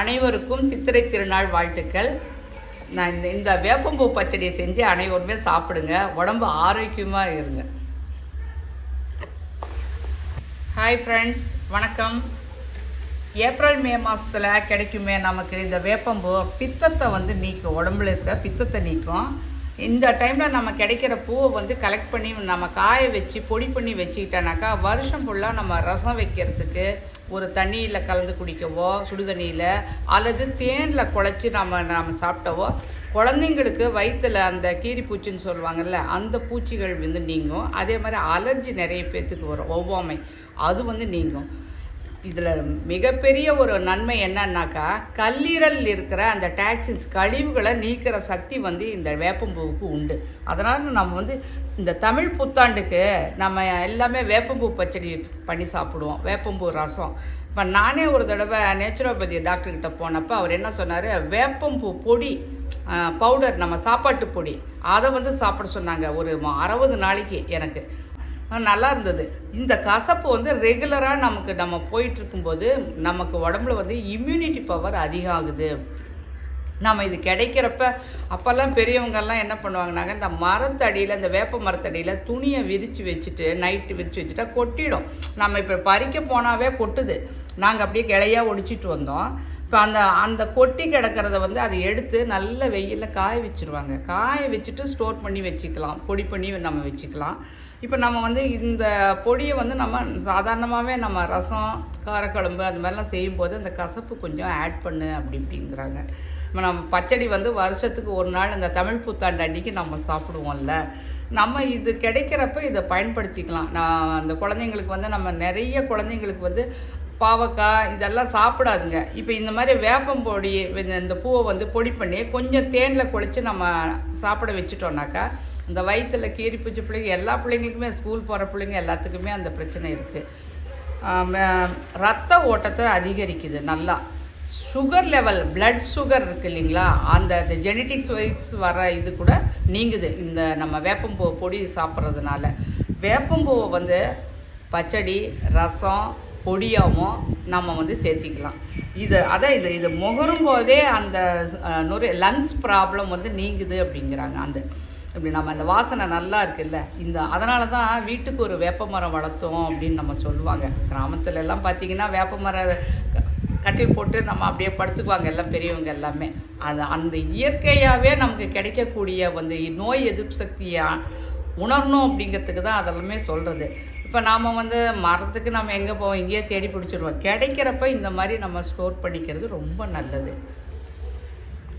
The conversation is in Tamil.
அனைவருக்கும் சித்திரை திருநாள் வாழ்த்துக்கள். நான் இந்த இந்த வேப்பம்பூ பச்சடியை செஞ்சு அனைவருமே சாப்பிடுங்க. உடம்பு ஆரோக்கியமாக இருங்க. ஹாய் ஃப்ரெண்ட்ஸ் வணக்கம். ஏப்ரல் மே மாதத்தில் கிடைக்குமே நமக்கு இந்த வேப்பம்பூ. பித்தத்தை வந்து நீக்கும். உடம்புல இருக்க பித்தத்தை நீக்கும். இந்த டைமில் நம்ம கிடைக்கிற பூவை வந்து கலெக்ட் பண்ணி நம்ம காய வச்சு பொடி பண்ணி வச்சுக்கிட்டோன்னாக்கா வருஷம் ஃபுல்லாக நம்ம ரசம் வைக்கிறதுக்கு ஒரு தண்ணியில் கலந்து குடிக்கவோ சுடுதண்ணியில் அல்லது தேனில் குழச்சி நம்ம நாம் சாப்பிட்டவோ குழந்தைங்களுக்கு வயிற்றில் அந்த கீரி பூச்சின்னு சொல்லுவாங்கல்ல அந்த பூச்சிகள் வந்து நீங்கும். அதே மாதிரி அலர்ஜி நிறைய பேர்த்துக்கு வரும். ஒவ்வாமை. அது வந்து நீங்கும். இதில் மிகப்பெரிய ஒரு நன்மை என்னன்னாக்கா கல்லீரலில் இருக்கிற அந்த டாக்ஸின்ஸ் கழிவுகளை நீக்கிற சக்தி வந்து இந்த வேப்பம்பூவுக்கு உண்டு. அதனால் நம்ம வந்து இந்த தமிழ் புத்தாண்டுக்கு நம்ம எல்லாமே வேப்பம்பூ பச்சடி பண்ணி சாப்பிடுவோம் வேப்பம்பூ ரசம். இப்போ நானே ஒரு தடவை நேச்சுரோபதி டாக்டர்கிட்ட போனப்போ அவர் என்ன சொன்னார்? வேப்பம்பூ பொடி பவுடர் நம்ம சாப்பாட்டு பொடி அதை வந்து சாப்பிட சொன்னாங்க. ஒரு அறுபது நாளைக்கு எனக்கு. நல்லா இருந்தது. இந்த கசப்பு வந்து ரெகுலராக நமக்கு நம்ம போயிட்டுருக்கும்போது நமக்கு உடம்புல வந்து இம்யூனிட்டி பவர் அதிகம் ஆகுது நம்ம இது கிடைக்கிறப்ப அப்போல்லாம் பெரியவங்கெல்லாம் என்ன பண்ணுவாங்கனாக்க இந்த மரத்தடியில் இந்த வேப்ப மரத்தடியில் துணியை விரித்து வச்சுட்டு நைட்டு விரித்து வச்சுட்டா கொட்டிடும். நம்ம இப்போ பறிக்க போனாவே கொட்டுது. நாங்கள் அப்படியே கிளையாக ஒடிச்சிட்டு வந்தோம். இப்போ அந்த அந்த கொட்டி கிடக்கிறத வந்து அதை எடுத்து நல்ல வெயிலில் காய வச்சுருவாங்க. காய வச்சுட்டு ஸ்டோர் பண்ணி வச்சுக்கலாம். பொடி பண்ணி நம்ம வச்சுக்கலாம். இப்போ நம்ம வந்து இந்த பொடியை வந்து நம்ம சாதாரணமாகவே நம்ம ரசம் காரக்குழம்பு அந்த மாதிரிலாம் செய்யும்போது அந்த கசப்பு கொஞ்சம் ஆட் பண்ணு அப்படி இப்படிங்கிறாங்க. இப்போ நம்ம பச்சடி வந்து வருஷத்துக்கு ஒரு நாள் இந்த தமிழ் புத்தாண்டு அன்றைக்கி நம்ம சாப்பிடுவோம்ல. நம்ம இது கிடைக்கிறப்ப இதை பயன்படுத்திக்கலாம். நான் அந்த குழந்தைங்களுக்கு வந்து நம்ம நிறைய குழந்தைங்களுக்கு வந்து பாவக்காய் இதெல்லாம் சாப்பிடாதுங்க. இப்போ இந்த மாதிரி வேப்பம் பொடி இந்த பூவை வந்து பொடி பண்ணி கொஞ்சம் தேனில் குழச்சி நம்ம சாப்பிட வச்சுட்டோம்னாக்கா இந்த வயிற்றில் கீரி பிடிச்ச பிள்ளைங்க எல்லா பிள்ளைங்களுக்குமே ஸ்கூல் போகிற பிள்ளைங்க எல்லாத்துக்குமே அந்த பிரச்சனை இருக்குது ரத்த ஓட்டத்தை அதிகரிக்குது நல்லா. சுகர் லெவல் பிளட் சுகர் இருக்குது இல்லைங்களா? அந்த ஜெனட்டிக்ஸ் வைஸ் வர இது கூட நீங்குது இந்த நம்ம வேப்பம்பூ பொடி சாப்பிட்றதுனால. வேப்பம்பூவை வந்து பச்சடி ரசம் பொடியாகவும் நம்ம வந்து சேர்த்திக்கலாம். இது அதான் இது இது முகரும் போதே அந்த நுரை லங்ஸ் ப்ராப்ளம் வந்து நீங்குது அப்படிங்கிறாங்க அந்த இப்படி நம்ம அந்த வாசனை நல்லா இருக்குல்ல இந்த அதனால தான் வீட்டுக்கு ஒரு வேப்ப மரம் வளர்த்தோம் அப்படின்னு நம்ம சொல்லுவாங்க. கிராமத்துல எல்லாம் பார்த்தீங்கன்னா வேப்ப மரம் கட்டில் போட்டு நம்ம அப்படியே படுத்துக்குவாங்க எல்லாம் பெரியவங்க எல்லாமே. அது அந்த இயற்கையாகவே நமக்கு கிடைக்கக்கூடிய வந்து நோய் எதிர்ப்பு சக்தியை உணரணும் அப்படிங்கிறதுக்கு தான் அதெல்லாமே சொல்கிறது இப்போ நாம் வந்து மரத்துக்கு நம்ம எங்கே போவோம்? இங்கேயே தேடி பிடிச்சிடுவோம். கிடைக்கிறப்ப இந்த மாதிரி நம்ம ஸ்டோர் பண்ணிக்கிறது ரொம்ப நல்லது.